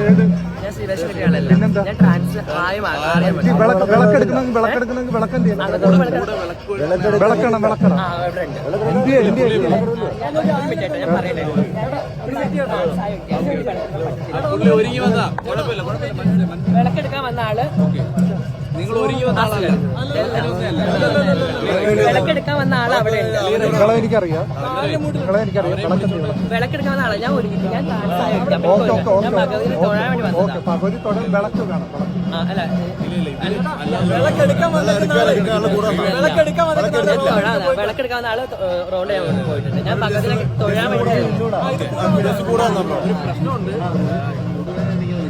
ഏത് ഞാൻ ശ്രീവേഷം കിട്ടിയാളല്ല ഞാൻ ട്രാൻസ് ആയി മാറിയാ. വിളക്കെടുക്കാൻ വന്ന ആൾ വിളക്കെടുക്കാൻ വന്ന ആൾ അവിടെ ഉണ്ട് നിങ്ങളെ എനിക്കറിയാം നിങ്ങളെ എനിക്കറിയാം വിളക്കെടുക്കാൻ വന്ന ആൾ ഞാൻ ഒരുങ്ങി ഞാൻ ഞാൻ ഭഗവതിനെ തൊഴാൻ വേണ്ടി വന്നതാ പകുതി തൊട വിളക്ക് വേണം. ആ, അല്ല വിളക്കെടുക്കാൻ വന്നിട്ട് തൊഴാൻ വിളക്കെടുക്കാൻ വന്ന ആൾ റോഡ് ചെയ്യാൻ പോയിട്ടുണ്ട് ഞാൻ ഭഗവതിനെ തൊഴാൻ വേണ്ടി ഞങ്ങൾ ഞങ്ങൾ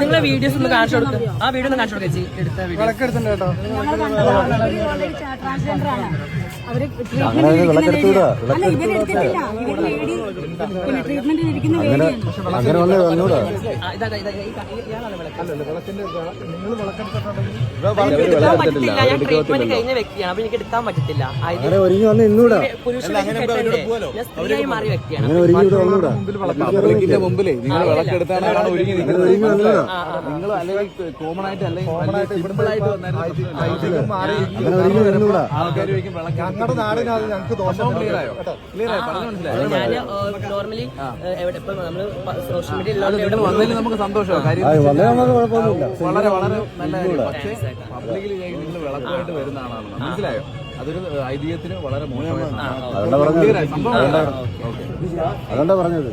നിങ്ങളെ വീഡിയോസ് ഒന്ന് കാണിച്ചു കൊടുക്കും. ആ വീഡിയോ ഒന്ന് കാണിച്ചു കൊടുക്കും. ചേച്ചി എടുത്ത ട്രീറ്റ്മെന്റ് കഴിഞ്ഞ വ്യക്തിയാണ്. അപ്പൊ എനിക്ക് എടുക്കാൻ പറ്റത്തില്ല. പുരുഷനായി സ്ത്രീയായി മാറിയ വ്യക്തിയാണ്. ഒരുങ്ങി വന്നൂടാ. പബ്ലിക്കിന്റെ മുമ്പിലേ നിങ്ങൾ ഒരുങ്ങി നിൽക്കുന്നത് നിങ്ങൾ അല്ലെങ്കിൽ കോമൺ ആയിട്ട് അല്ലെങ്കിൽ സിമ്പിൾ ആയിട്ട് വന്നായിരുന്നു മാറി ആൾക്കാർ ഞങ്ങളുടെ നാടിനത് ഞങ്ങൾക്ക് ദോഷം ക്ലിയർ ആയോ? ക്ലിയർ ആയോ? പറഞ്ഞു മനസ്സിലായോ? ഞാൻ നോർമലി എവിടെ ഇപ്പൊ നമ്മൾ സോഷ്യൽ വന്നതിൽ നമുക്ക് സന്തോഷമാണ് കാര്യം വളരെ വളരെ നല്ല പക്ഷേ പബ്ലിക്കിൽ നിങ്ങൾ വിളക്കുമായിട്ട് വരുന്ന ആളാണ്. മനസ്സിലായോ? അതൊരു ഐതിഹ്യത്തിന് വളരെ Clear സംഭവം അതുകൊണ്ടാ പറഞ്ഞത്.